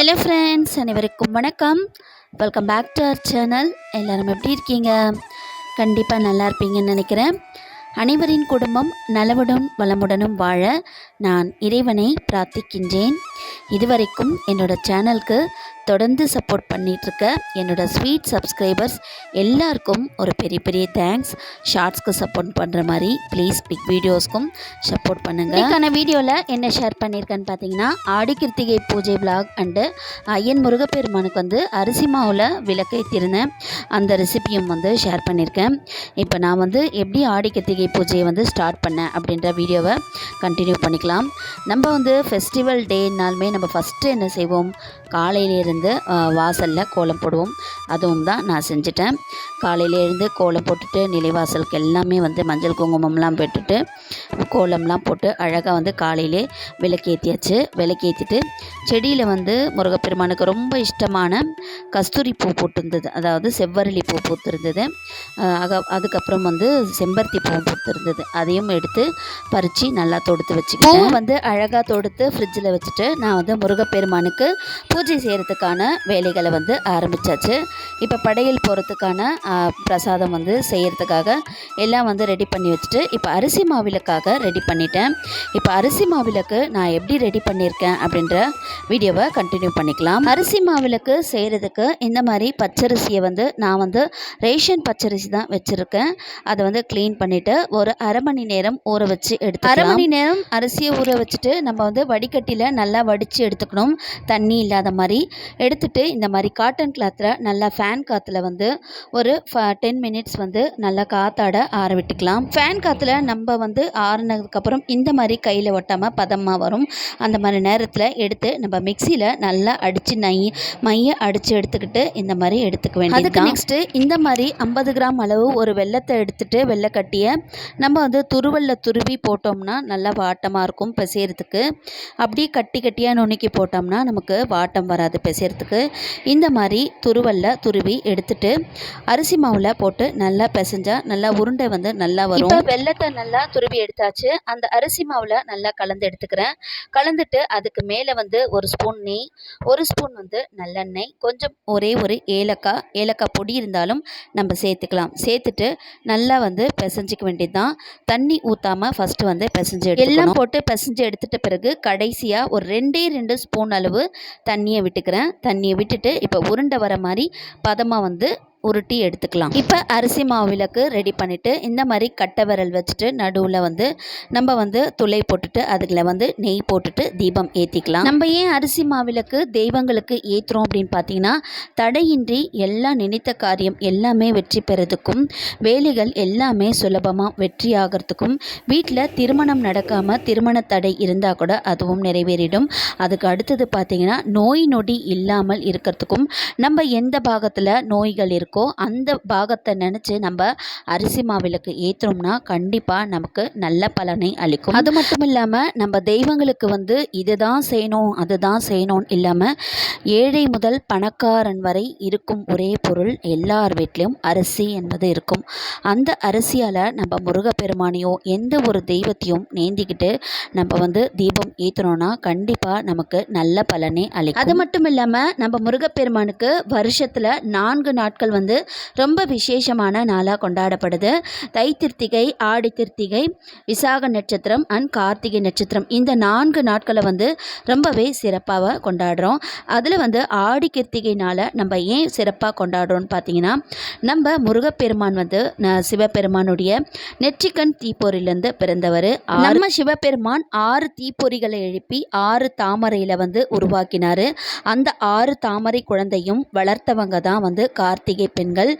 Hello friends அனைவருக்கும் வணக்கம். Welcome back to our channel எல்லோரும் எப்படி இருக்கீங்க? கண்டிப்பாக நல்லா இருப்பீங்கன்னு நினைக்கிறேன். அனைவரின் குடும்பம் நலவுடன் வளமுடனும் வாழ நான் இறைவனை பிரார்த்திக்கின்றேன். இதுவரைக்கும் என்னோட சேனலுக்கு தொடர்ந்து சப்போர்ட் பண்ணிகிட்ருக்க என்னோட ஸ்வீட் சப்ஸ்கிரைபர்ஸ் எல்லாருக்கும் ஒரு பெரிய பெரிய தேங்க்ஸ். ஷார்ட்ஸ்க்கு சப்போர்ட் பண்ணுற மாதிரி ப்ளீஸ் பிக் வீடியோஸ்க்கும் சப்போர்ட் பண்ணுங்கள் இதுக்கான வீடியோவில் என்ன ஷேர் பண்ணியிருக்கேன்னு பார்த்தீங்கன்னா ஆடி கிருத்திகை பூஜை பிளாக் அண்டு ஐயன் முருகப்பெருமானுக்கு வந்து அரிசி மாவில் விளக்கேற்றிருந்தேன் அந்த ரெசிபியும் வந்து ஷேர் பண்ணியிருக்கேன் இப்போ நான் வந்து எப்படி ஆடி கிருத்திகை பூஜையை வந்து ஸ்டார்ட் பண்ணேன் அப்படின்ற வீடியோவை கண்டினியூ பண்ணிக்கலாம். நம்ம வந்து ஃபெஸ்டிவல் டேனாலுமே நம்ம ஃபஸ்ட்டு என்ன செய்வோம்? காலையிலேருந்து வாசலில் கோலம் போடுவோம். அதுவும் தான் நான் செஞ்சுட்டேன். காலையில இருந்து கோலம் போட்டுட்டு நிலைவாசலுக்கு எல்லாமே வந்து மஞ்சள் குங்குமம்லாம் போட்டுட்டு கோலம்லாம் போட்டு அழகாக வந்து காலையிலே விளக்கேற்றியாச்சு விளக்கேற்றிட்டு செடியில் வந்து முருகப்பெருமானுக்கு ரொம்ப இஷ்டமான கஸ்தூரி பூ போட்டிருந்தது. அதாவது செவ்வரளி பூ பூத்திருந்தது. அதுக்கப்புறம் வந்து செம்பருத்தி பூ பூத்திருந்தது. அதையும் எடுத்து பறித்து நல்லா தொடுத்து வச்சுக்கிட்டேன். வந்து அழகாக தொடுத்து ஃப்ரிட்ஜில் வச்சுட்டு நான் வந்து முருகப்பெருமானுக்கு பூஜை செய்கிறதுக்கான வேலைகளை வந்து ஆரம்பித்தாச்சு இப்போ படையல் போகிறதுக்கான பிரசாதம் வந்து செய்கிறதுக்காக எல்லாம் வந்து ரெடி பண்ணி வச்சுட்டு இப்போ அரிசி மாவிளக்காக ரெடி பண்ணிட்டேன். இப்போ அரிசி மாவிளக்கு நான் எப்படி ரெடி பண்ணியிருக்கேன் அப்படின்ற வீடியோவை கண்டினியூ பண்ணிக்கலாம். அரிசி மாவிளக்கு செய்கிறதுக்கு இந்த மாதிரி பச்சரிசியை வந்து நான் வந்து ரேஷன் பச்சரிசி தான் வச்சுருக்கேன். அதை வந்து க்ளீன் பண்ணிவிட்டு ஒரு அரை மணி நேரம் ஊற வச்சு எடுத்து அரை மணி நேரம் அரிசியை ஊற வச்சுட்டு நம்ம வந்து வடிகட்டியில் நல்லா வடித்து எடுத்துக்கணும். தண்ணி இல்லாத மாதிரி. எடுத்துட்டு இந்த மாதிரி காட்டன் கிளாத்தில் நல்லா ஃபேன் காற்றுல வந்து ஒரு டென் மினிட்ஸ் வந்து நல்லா காத்தாட ஆற விட்டுக்கலாம் ஃபேன் காற்றுல நம்ம வந்து ஆறுனதுக்கப்புறம் இந்த மாதிரி கையில் ஒட்டாமல் பதமாக வரும். அந்த மாதிரி நேரத்தில் எடுத்து நம்ம மிக்சியில் நல்லா அடித்து நை மைய அடித்து எடுத்துக்கிட்டு இந்த மாதிரி எடுத்துக்க வேண்டியது அதுக்கு நெக்ஸ்ட்டு இந்த மாதிரி ஐம்பது கிராம் அளவு ஒரு வெள்ளத்தை எடுத்துகிட்டு வெள்ளைக்கட்டியை நம்ம வந்து துருவல்ல துருவி போட்டோம்னா நல்லா வாட்டமாக இருக்கும் பிசையறதுக்கு. அப்படியே கட்டி கட்டியாக நுணுக்கி போட்டோம்னா நமக்கு வாட்டம் வராது பிசையறதுக்கு. இந்த மாதிரி துருவல்ல துருவி எடுத்துட்டு அரிசி மாவில் போட்டு நல்லா பிசைஞ்சா நல்லா உருண்டை வந்து நல்லா வரும். இப்போ வெள்ளத்தை நல்லா துருவி எடுத்தாச்சு. அந்த அரிசி மாவில் நல்லா கலந்து எடுத்துக்கிறேன். கலந்துட்டு அதுக்கு மேலே வந்து ஒரு ஸ்பூன் நெய் ஒரு ஸ்பூன் வந்து நல்லெண்ணெய் கொஞ்சம் ஒரே ஒரு ஏலக்காய் ஏலக்காய் பொடி இருந்தாலும் நம்ம சேர்த்துக்கலாம். சேர்த்துட்டு நல்லா வந்து பிசைஞ்சிக்க வேண்டியது தான் தண்ணி ஊற்றாமல் ஃபஸ்ட்டு வந்து பிசைஞ்சு எல்லாம் போட்டு பிசைஞ்சு எடுத்துட்ட பிறகு கடைசியாக ஒரு ரெண்டே ரெண்டு ஸ்பூன் அளவு தண்ணியை விட்டுக்கிறேன். தண்ணியை விட்டுட்டு இப்போ உருண்டை வர மாதிரி பதமாக வந்து உருட்டி எடுத்துக்கலாம். இப்போ அரிசி மாவு விளக்கு ரெடி பண்ணிவிட்டு இந்த மாதிரி கட்டை விரல் வச்சுட்டு நடுவில் வந்து நம்ம வந்து துளை போட்டுட்டு அதில் வந்து நெய் போட்டுட்டு தீபம் ஏற்றிக்கலாம் நம்ம ஏன் அரிசி மாவிளக்கு தெய்வங்களுக்கு ஏற்றுறோம் அப்படின்னு பார்த்தீங்கன்னா தடையின்றி எல்லா நினைத்த காரியம் எல்லாமே வெற்றி பெறதுக்கும் வேலைகள் எல்லாமே சுலபமாக வெற்றி ஆகிறதுக்கும் வீட்டில் திருமணம் நடக்காமல் திருமண தடை இருந்தால் கூட அதுவும் நிறைவேறிடும். அதுக்கு அடுத்தது பார்த்தீங்கன்னா நோய் நொடி இல்லாமல் இருக்கிறதுக்கும் நம்ம எந்த பாகத்தில் நோய்கள் இருக்கும் இருக்கோ அந்த பாகத்தை நினச்சி நம்ம அரிசி மாவிளக்கு ஏற்றுறோம்னா கண்டிப்பாக நமக்கு நல்ல பலனை அளிக்கும். அது மட்டும் இல்லாமல் நம்ம தெய்வங்களுக்கு வந்து இதுதான் செய்யணும் அதுதான் செய்யணும் இல்லாமல் ஏழை முதல் பணக்காரன் வரை இருக்கும் ஒரே பொருள் எல்லார் வீட்லேயும் அரிசி என்பது இருக்கும். அந்த அரிசியால் நம்ம முருகப்பெருமானையோ எந்த ஒரு தெய்வத்தையும் நேந்திக்கிட்டு நம்ம வந்து தீபம் ஏற்றுனோன்னா கண்டிப்பாக நமக்கு நல்ல பலனை அளிக்கும். அது மட்டும் இல்லாமல் நம்ம முருகப்பெருமானுக்கு வருஷத்தில் நான்கு நாட்கள் வந்து வந்து ரொம்ப விசேஷமான நாளாக கொண்டாடப்படுது. தை திருத்திகை ஆடி திருத்திகை விசாக நட்சத்திரம் அண்ட் கார்த்திகை நட்சத்திரம். இந்த நான்கு நாட்களை வந்து ரொம்பவே சிறப்பாக கொண்டாடுறோம். அதில் வந்து ஆடி கிருத்திகைனால் நம்ம ஏன் சிறப்பாக கொண்டாடுறோம்னு பார்த்தீங்கன்னா நம்ம முருகப்பெருமான் வந்து சிவபெருமானுடைய நெற்றிக்கண் தீப்பொறியிலேருந்து பிறந்தவர். நம்ம சிவபெருமான் ஆறு தீப்பொறிகளை எழுப்பி ஆறு தாமரையில் வந்து உருவாக்கினார். அந்த ஆறு தாமரை குழந்தையும் வளர்த்தவங்க தான் வந்து கார்த்திகை பெண்கள்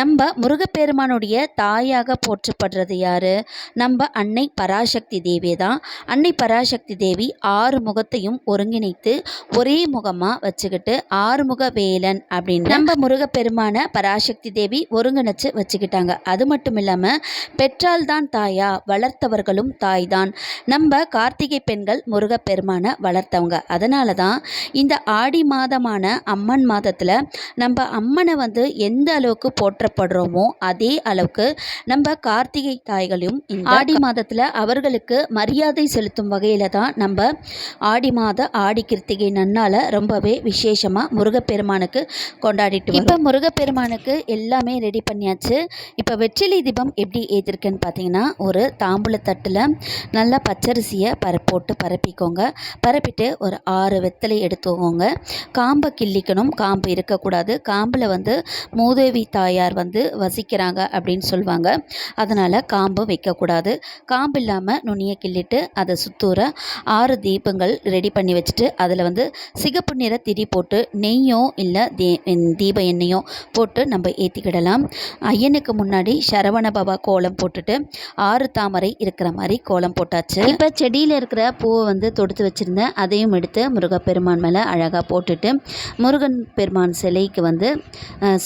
நம்ம முருகப்பெருமானுடைய தாயாக போற்றப்படுறது யாரு? நம்ம அன்னை பராசக்தி தேவி தான். அன்னை பராசக்தி தேவி ஆறு முகத்தையும் ஒருங்கிணைத்து ஒரே முகமாக வச்சுக்கிட்டு ஆறுமுக வேலன் அப்படின்னு நம்ம முருகப்பெருமான பராசக்தி தேவி ஒருங்கிணைச்சு வச்சுக்கிட்டாங்க. அது மட்டும் இல்லாமல் பெற்றால் தான் தாயா வளர்த்தவர்களும் தாய் தான் நம்ம கார்த்திகை பெண்கள் முருகப்பெருமான வளர்த்தவங்க. அதனால தான் இந்த ஆடி மாதமான அம்மன் மாதத்தில் நம்ம அம்மனை வந்து எந்த எந்த அளவுக்கு போற்றப்படுறோமோ அதே அளவுக்கு நம்ம கார்த்திகை தாய்களையும் ஆடி மாதத்தில் அவர்களுக்கு மரியாதை செலுத்தும் வகையில் தான் நம்ம ஆடி மாத ஆடி கிருத்திகை நன்னால ரொம்பவே விசேஷமாக முருகப்பெருமானுக்கு கொண்டாடிட்டு இப்போ முருகப்பெருமானுக்கு எல்லாமே ரெடி பண்ணியாச்சு. இப்போ வெற்றிலை தீபம் எப்படி ஏற்றிருக்குன்னு பார்த்தீங்கன்னா ஒரு தாம்பூல தட்டில் நல்லா பச்சரிசியை பர போட்டு பரப்பிக்கோங்க. பரப்பிட்டு ஒரு ஆறு வெத்தலை எடுத்துக்கோங்க. காம்பை கிள்ளிக்கணும் காம்பு இருக்கக்கூடாது. காம்பில் வந்து மூதேவி தாயார் வந்து வசிக்கிறாங்க அப்படின்னு சொல்லுவாங்க அதனால் காம்பு வைக்கக்கூடாது. காம்பு இல்லாமல் நுனியை கிள்ளிட்டு அதை சுத்தூர ஆறு தீபங்கள் ரெடி பண்ணி வச்சுட்டு அதில் வந்து சிகப்பு நிற திரி போட்டு நெய்யோ இல்லை தீ தீப எண்ணெயோ போட்டு நம்ம ஏற்றிக்கிடலாம் ஐயனுக்கு முன்னாடி சரவண பாபா கோலம் போட்டுட்டு ஆறு தாமரை இருக்கிற மாதிரி கோலம் போட்டாச்சு. இப்போ செடியில் இருக்கிற பூவை வந்து தொடுத்து வச்சுருந்தேன் அதையும் எடுத்து முருகப்பெருமான் மேலே அழகாக போட்டுட்டு முருகன் பெருமான் சிலைக்கு வந்து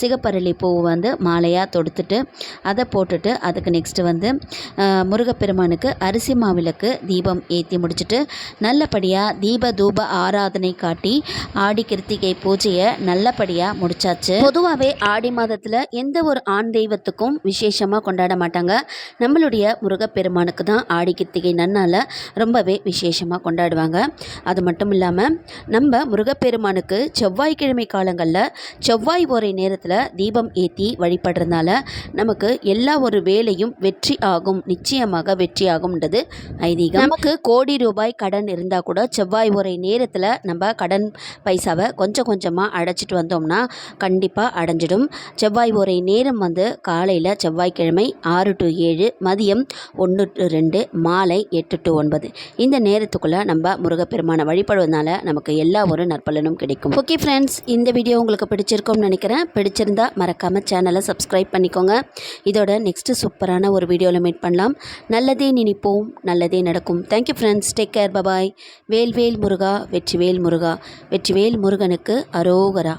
சிகப்பு பூவரளி பூ வந்து மாலையாக தொடுத்துட்டு அதை போட்டுட்டு அதுக்கு நெக்ஸ்ட்டு வந்து முருகப்பெருமானுக்கு அரிசி மாவிளக்கு தீபம் ஏற்றி முடிச்சுட்டு நல்லபடியாக தீப தூப ஆராதனை காட்டி ஆடி கிருத்திகை பூஜையை நல்லபடியாக முடிச்சாச்சு. பொதுவாகவே ஆடி மாதத்தில் எந்த ஒரு ஆண் தெய்வத்துக்கும் விசேஷமாக கொண்டாட மாட்டாங்க. நம்மளுடைய முருகப்பெருமானுக்கு தான் ஆடி கிருத்திகை நன்னால ரொம்பவே விசேஷமாக கொண்டாடுவாங்க. அது மட்டும் இல்லாமல் நம்ம முருகப்பெருமானுக்கு செவ்வாய்க்கிழமை காலங்களில் செவ்வாய் ஓரை நேரத்தில் தீபம் ஏற்றி வழிபடுறதுனால நமக்கு எல்லா ஒரு வேலையும் வெற்றி ஆகும் நிச்சயமாக வெற்றி ஆகும்ன்றது ஐதீகம். நமக்கு கோடி ரூபாய் கடன் இருந்தால் கூட செவ்வாய் ஓரை நேரத்தில் நம்ம கடன் பைசாவை கொஞ்சம் கொஞ்சமாக அடைச்சிட்டு வந்தோம்னா கண்டிப்பாக அடைஞ்சிடும். செவ்வாய் ஒரே நேரம் வந்து காலையில் செவ்வாய்க்கிழமை ஆறு டு ஏழு மதியம் ஒன்று டு ரெண்டு மாலை எட்டு டு ஒன்பது. இந்த நேரத்துக்குள்ளே நம்ம முருகப்பெருமானை வழிபடுவதனால நமக்கு எல்லா ஒரு நற்பலனும் கிடைக்கும். ஓகே ஃப்ரெண்ட்ஸ் இந்த வீடியோ உங்களுக்கு பிடிச்சிருக்கும்னு நினைக்கிறேன். பிடிச்சிருந்தா பிடிச்சிருந்தா மறக்காமல் சேனலை சப்ஸ்கிரைப் பண்ணிக்கோங்க. இதோட நெக்ஸ்ட்டு சூப்பரான ஒரு வீடியோவில் மீட் பண்ணலாம். நல்லதே நினைப்போம் நல்லதே நடக்கும். Thank you friends take care bye bye வேல்வேல் முருகா வெற்றிவேல் முருகா. வெற்றிவேல் முருகனுக்கு அரோகரா.